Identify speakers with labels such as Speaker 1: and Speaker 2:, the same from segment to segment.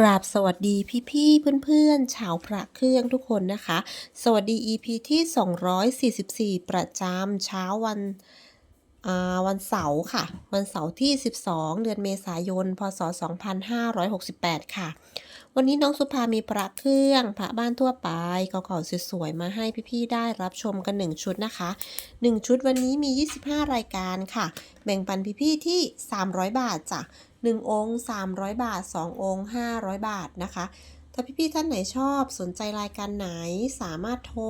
Speaker 1: กราบสวัสดีพี่ๆเพื่อนๆชาวพระเครื่องทุกคนนะคะ สวัสดี EP ที่ 244 ประจำเช้าวันวันเสาร์ค่ะ วันเสาร์ที่ 12 เดือนเมษายน พศ 2568 ค่ะ วันนี้น้องสุภามีพระเครื่อง พระบ้านทั่วไปเก่าๆสวยๆ มาให้พี่ๆ ได้รับชมกัน 1 ชุดนะคะ 1 ชุดวันนี้มี 25 รายการค่ะ แบ่งปันพี่ๆ ที่ 300 บาทจ้ะ 1 องค์ 300 บาท 2 องค์ 500 บาทนะคะ ถ้าพี่ๆท่านไหนชอบสนใจรายการไหนสามารถโทร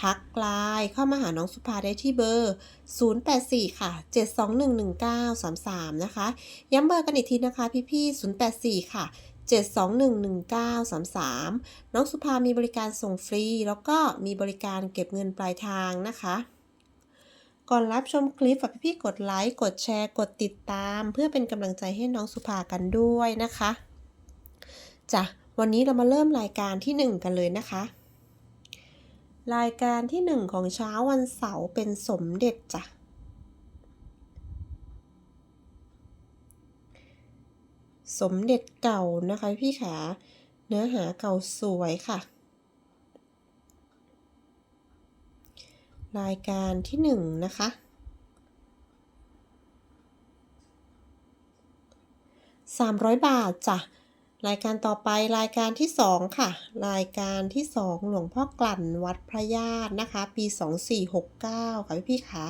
Speaker 1: ทักไลน์เข้ามาหาน้องสุภาได้ที่เบอร์ 084 ค่ะ 7211933 นะคะ ย้ำเบอร์กันอีกทีนะคะพี่ๆ084 ค่ะ7211933 น้องสุภามีบริการส่งฟรี แล้วก็มีบริการเก็บเงินปลายทางนะคะ ก่อนรับชมคลิปฝากพี่ๆกดไลค์ กดแชร์ กดติดตาม เพื่อเป็นกำลังใจให้น้องสุภากันด้วยนะคะจ้ะวันนี้เรามาเริ่มรายการที่ 1 กันเลยนะคะ รายการที่ 1 ของเช้าวันเสาร์เป็นสมเด็จจ้ะสมเด็จเก่านะคะพี่ขา เนื้อหาเก่าสวยค่ะ รายการที่หนึ่งนะคะสามร้อยบาทจ้ะรายการต่อไปรายการที่สองค่ะ รายการที่สองหลวงพ่อกลั่นวัดพระญาตินะคะ ปีสองสี่หกเก้าค่ะพี่พี่คะ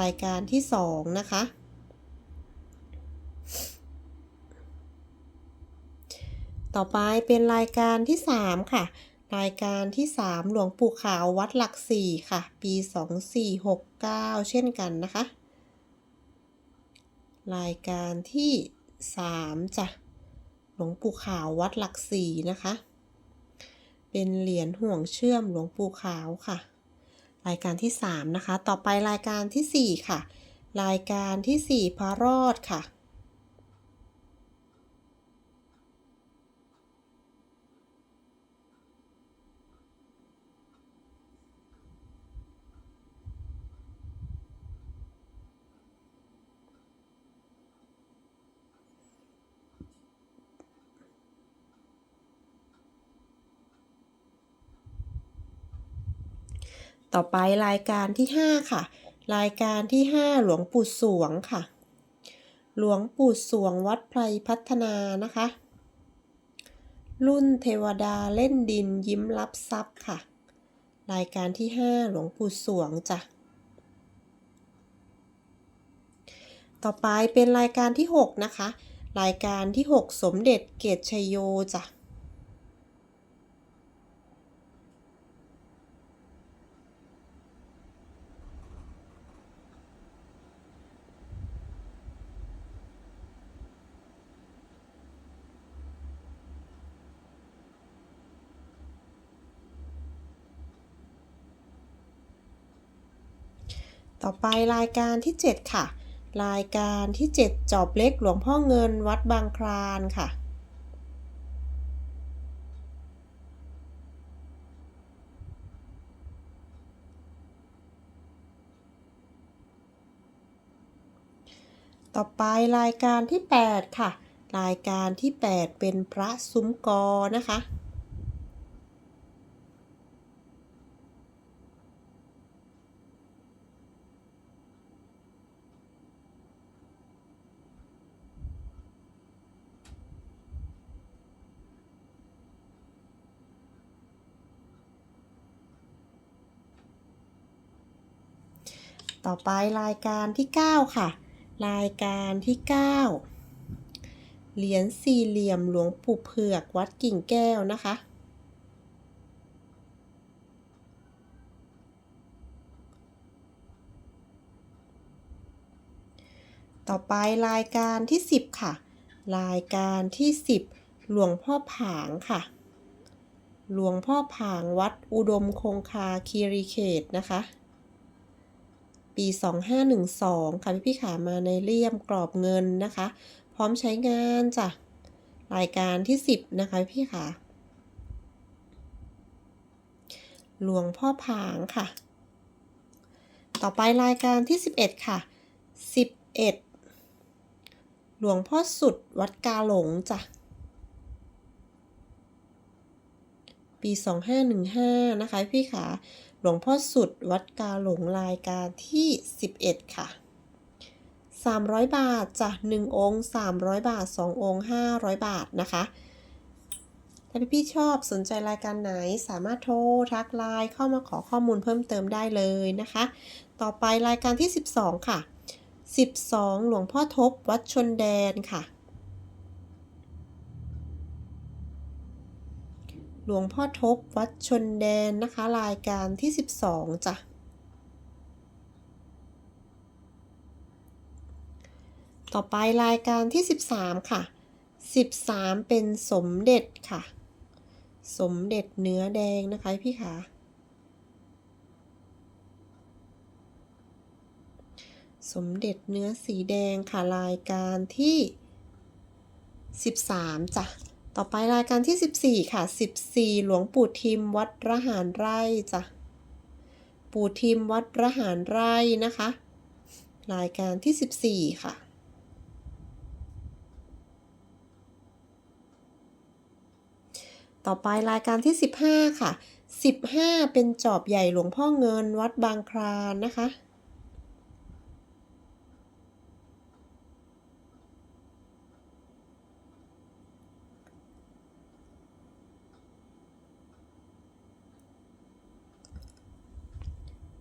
Speaker 1: รายการที่สองนะคะต่อไปเป็นรายการที่สามค่ะ รายการที่ 3 หลวงปู่ขาววัดหลักสี่ค่ะ ปี 2469 เช่นกันนะคะ รายการที่ 3จ้ะหลวงปู่ขาววัดหลักสี่นะคะ เป็นเหรียญห่วงเชื่อมหลวงปู่ขาวค่ะ รายการที่ 3 นะคะ ต่อไปรายการทีสี่4 ค่ะ รายการทีสี่4พระรอดค่ะ ต่อไปรายการที่ 5 ค่ะ รายการที่ 5 หลวงปู่สวงค่ะ หลวงปู่สวงวัดไพรพัฒนานะคะ รุ่นเทวดาเล่นดินยิ้มรับทรัพย์ค่ะ รายการที่ 5 หลวงปู่สวงจ้ะต่อไปเป็นรายการที่ 6 นะคะ รายการที่ 6 สมเด็จเกตชัยโยจ้ะ ต่อไปรายการที่ 7 ค่ะ รายการที่ 7 จอบเล็กหลวงพ่อเงินวัดบางคลานค่ะต่อไปรายการที่ 8 ค่ะ รายการที่ 8 เป็นพระซุ้มกอนะคะ ต่อไปรายการที่ 9 ค่ะ รายการที่ 9 เหรียญสี่เหลี่ยมหลวงปู่เผือกวัดกิ่งแก้วนะคะต่อไปรายการที่ 10 ค่ะ รายการที่ 10 หลวงพ่อผางค่ะ หลวงพ่อผางวัดอุดมคงคาคีรีเขตนะคะ ปี 2512 ค่ะพี่พี่ขามาในเลี่ยมกรอบเงินนะคะ พร้อมใช้งานจ้ะรายการที่ 10 นะคะพี่ขาหลวงพ่อผางค่ะ ต่อไปรายการที่ 11 ค่ะ 11 หลวงพ่อสุดวัดกาหลงจ้ะปี 2515 นะคะพี่ขา หลวงพ่อสุดวัดกาหลงรายการที่ 11 ค่ะ 300 บาทจ้ะ1องค์ 300 บาท 2 องค์ 500 บาทนะคะ ถ้าพี่ๆชอบสนใจรายการไหนสามารถโทรทักไลน์เข้ามาขอข้อมูลเพิ่มเติมได้เลยนะคะ ต่อไปรายการที่ 12 ค่ะ 12 หลวงพ่อทบวัดชนแดนค่ะ หลวงพ่อทบวัดชนแดนนะคะ รายการที่ 12จ้ะต่อไปรายการที่ 13 ค่ะ 13 เป็นสมเด็จค่ะ สมเด็จเนื้อแดงนะคะพี่ขาสมเด็จเนื้อสีแดงค่ะรายการที่ 13จ้ะ ต่อไปรายการที่ 14 ค่ะ 14 หลวงปู่ทิมวัดระหารไร่จ้ะ ปู่ทิมวัดระหารไร่นะคะ รายการที่ 14 ค่ะต่อไปรายการที่ 15 ค่ะ 15 เป็นจอบใหญ่หลวงพ่อเงินวัดบางคลานนะคะ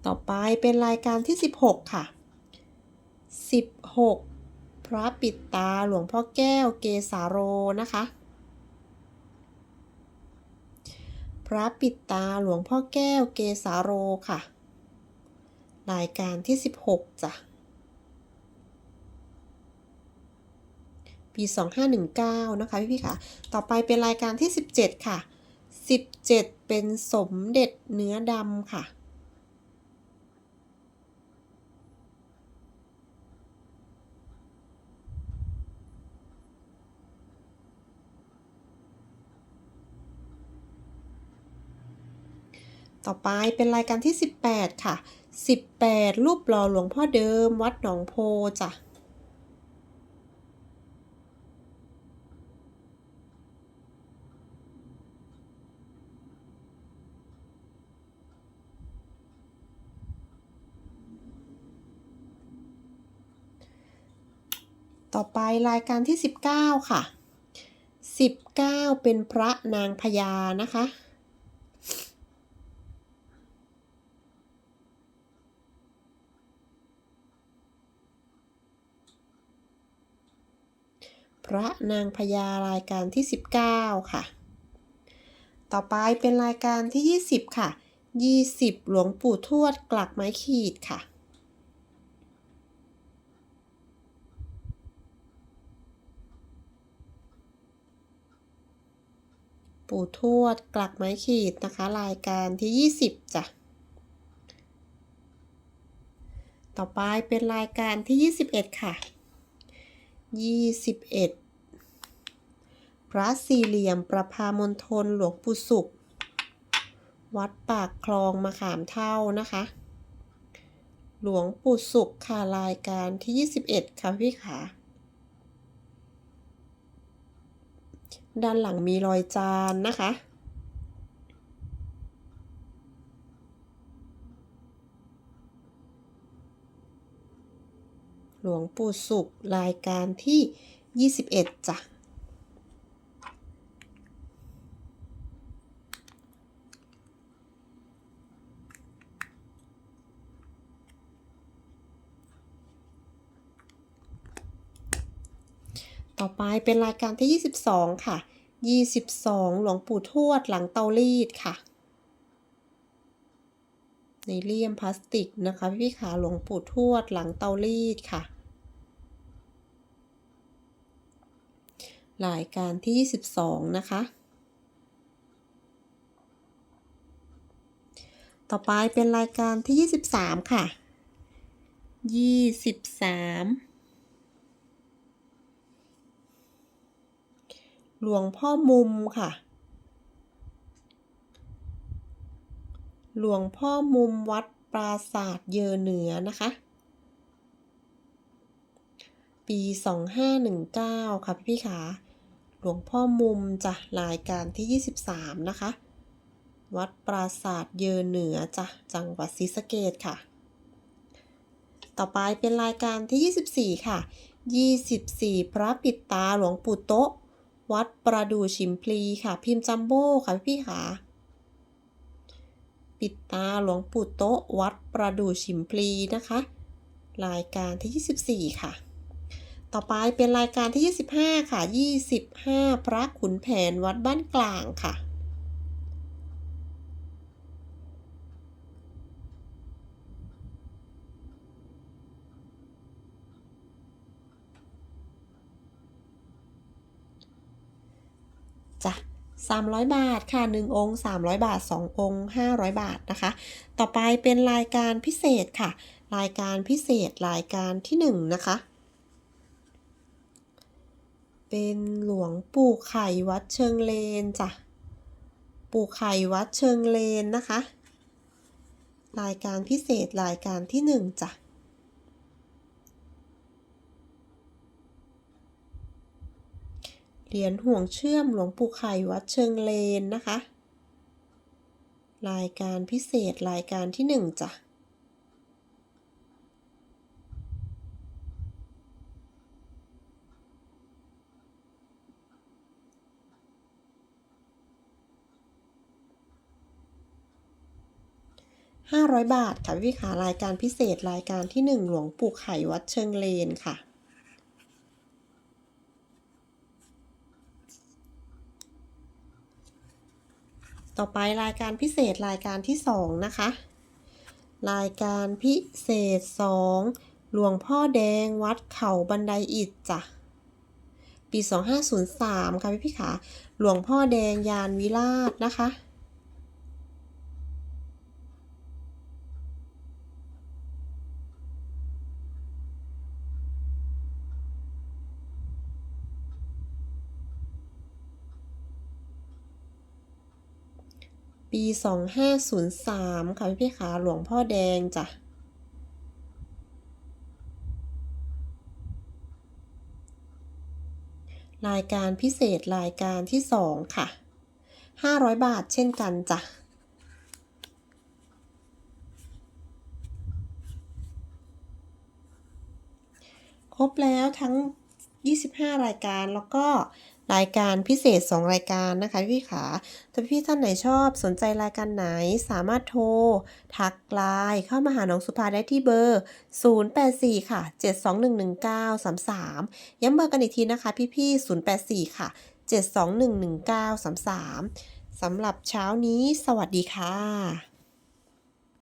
Speaker 1: ต่อไปเป็นรายการที่ 16 ค่ะ 16 พระปิดตาหลวงพ่อแก้วเกสาโรนะคะ พระปิดตาหลวงพ่อแก้วเกสาโรค่ะ รายการที่ 16จ้ะปี 2519 นะคะพี่ๆค่ะ ต่อไปเป็นรายการที่ 17 ค่ะ 17 เป็นสมเด็จเนื้อดำค่ะ ต่อไปเป็นรายการที่ 18 ค่ะ 18 รูปหล่อหลวงพ่อเดิม วัดหนองโพจ้ะต่อไปรายการที่ 19 ค่ะ 19 เป็นพระนางพญานะคะ พระนางพญารายการที่ 19 ค่ะ ต่อไปเป็นรายการที่ 20 ค่ะ 20 หลวงปู่ทวดกลักไม้ขีดค่ะปู่ทวดกลักไม้ขีดนะคะ รายการที่ 20จ้ะ ต่อไปเป็นรายการที่ 21 ค่ะ 21 พระสี่เหลี่ยมประพามณฑลหลวงปู่สุข วัดปากคลองมะขามเท่านะคะ หลวงปู่สุขค่ะรายการที่ 21 ค่ะพี่ขาด้านหลังมีรอยจานนะคะ ลวงปู่สุขรายการที่ 21จ้ะต่อไปเป็นรายการที่ 22 ค่ะ 22 หลวงปู่ทวดหลังเตารีดค่ะ ในเลี่ยมพลาสติกนะคะพี่ขาหลวงปู่ทวดหลังเตารีดค่ะ รายการที่ 22 นะคะ ต่อไปเป็นรายการที่ 23 ค่ะ 23 หลวงพ่อมุมค่ะ หลวงพ่อมุมวัดปราศาสตร์เยอเหนือนะคะปี 2519 ค่ะพี่ขา ลวงพ่อมุมจ้ะรายการที่ 23 นะคะ วัดปราสาทเยอเหนือจ้ะจังหวัดศรีสะเกดค่ะ ต่อไปเป็นรายการที่ 24 ค่ะ 24 พระปิดตาหลวงปู่โต๊ะ วัดประดู่ชิมพลีค่ะ พิมพ์จัมโบ้ค่ะพี่ๆค่ะปิดตาหลวงปู่โต๊ะ วัดประดู่ชิมพลีนะคะ รายการที่ 24 ค่ะ ต่อไปเป็นรายการที่ 25 ค่ะ 25 พระขุนแผนวัดบ้านกลางค่ะ จ้ะ300 บาทค่ะ 1 องค์ 300 บาท 2 องค์ 500 บาทนะคะ ต่อไปเป็นรายการพิเศษค่ะ รายการพิเศษรายการที่ 1 นะคะ เป็นหลวงปู่ไข่วัดเชิงเลนจ้ะ ปู่ไข่วัดเชิงเลนนะคะ รายการพิเศษรายการที่1จ้ะเหรียญห่วงเชื่อมหลวงปู่ไข่วัดเชิงเลนนะคะ รายการพิเศษรายการที่หนึ่งจ้ะ ห้าร้อยบาทค่ะพี่ขารายการพิเศษรายการที่หนึ่งหลวงปู่ไข่วัดเชิงเลนค่ะ ต่อไปรายการพิเศษรายการที่สองนะคะ รายการพิเศษสองหลวงพ่อแดงวัดเขาบันไดอิฐจ้ะปี 2503 ค่ะพี่พี่ขาหลวงพ่อแดงยานวิราชนะคะ ปี 2503 ค่ะพี่พี่ขาหลวงพ่อแดงจ้ะรายการพิเศษรายการที่ 2 ค่ะ 500 บาทเช่นกันจ้ะ ครบแล้วทั้ง 25 รายการแล้วก็ รายการพิเศษ 2 รายการนะคะพี่ขาถ้าพี่ท่านไหนชอบสนใจรายการไหนสามารถโทร ทักไลน์เข้ามาหาน้องสุภาได้ที่เบอร์ 084 ค่ะ 7211933 ย้ำเบอร์กันอีกทีนะคะพี่ๆ084 ค่ะ 7211933สำหรับเช้านี้ สวัสดีค่ะ